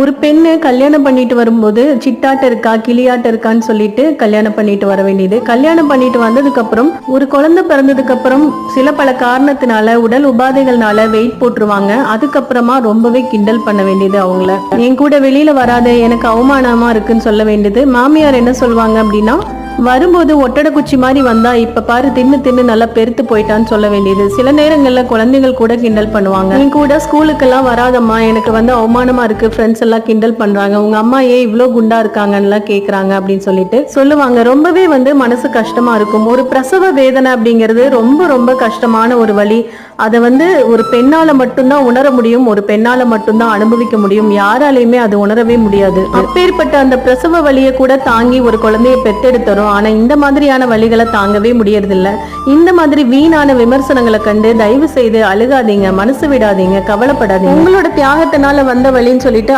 ஒரு பெண்ணு கல்யாணம் பண்ணிட்டு வரும்போது சிட்டாட்ட இருக்கா கிளியாட்ட இருக்கான்னு சொல்லிட்டு கல்யாணம் பண்ணிட்டு வர வேண்டியது. கல்யாணம் பண்ணிட்டு வந்ததுக்கு அப்புறம் ஒரு குழந்தை பிறந்ததுக்கு அப்புறம் சில பல காரணத்தினால உடல் உபாதைகள்னால வெயிட் போட்டுருவாங்க. அதுக்கப்புறமா ரொம்பவே கிண்டல் பண்ண வேண்டியது அவங்கள. என் கூட வெளியில வராத எனக்கு அவமானமா இருக்குன்னு சொல்ல வேண்டியது. மாமியார் என்ன சொல்லுவாங்க அப்படின்னா வரும்போது ஒட்டடை குச்சி மாதிரி வந்தா இப்ப பாரு தின்னு தின்னு நல்லா பெருத்து போயிட்டான்னு சொல்ல வேண்டியது. சில நேரங்கள்ல குழந்தைகள் கூட கிண்டல் பண்ணுவாங்க. நீ கூட ஸ்கூலுக்கெல்லாம் வராதம்மா எனக்கு வந்து அவமானமா இருக்கு ஃப்ரெண்ட்ஸ் எல்லாம் கிண்டல் பண்றாங்க. உங்க அம்மா ஏன் இவ்வளோ குண்டா இருக்காங்கன்னு கேக்குறாங்க அப்படின்னு சொல்லிட்டு சொல்லுவாங்க. ரொம்பவே வந்து மனசு கஷ்டமா இருக்கும். ஒரு பிரசவ வேதனை அப்படிங்கிறது ரொம்ப ரொம்ப கஷ்டமான ஒரு வழி. அதை வந்து ஒரு பெண்ணால மட்டும்தான் உணர முடியும். ஒரு பெண்ணால மட்டும்தான் அனுபவிக்க முடியும். யாராலையுமே அது உணரவே முடியாது. அப்பேற்பட்ட அந்த பிரசவ வழியை கூட தாங்கி ஒரு குழந்தையை பெத்தெடுத்துறோம் ஆனா இந்த மாதிரியான வழிகளை தாங்கவே முடியறதில்ல. இந்த மாதிரி வீணான விமர்சனங்களை கண்டு தயவு செய்து அழுகாதீங்க மனசு விடாதீங்க கவலைப்படாதீங்க. உங்களோட தியாகத்தினால வந்த வழின்னு சொல்லிட்டு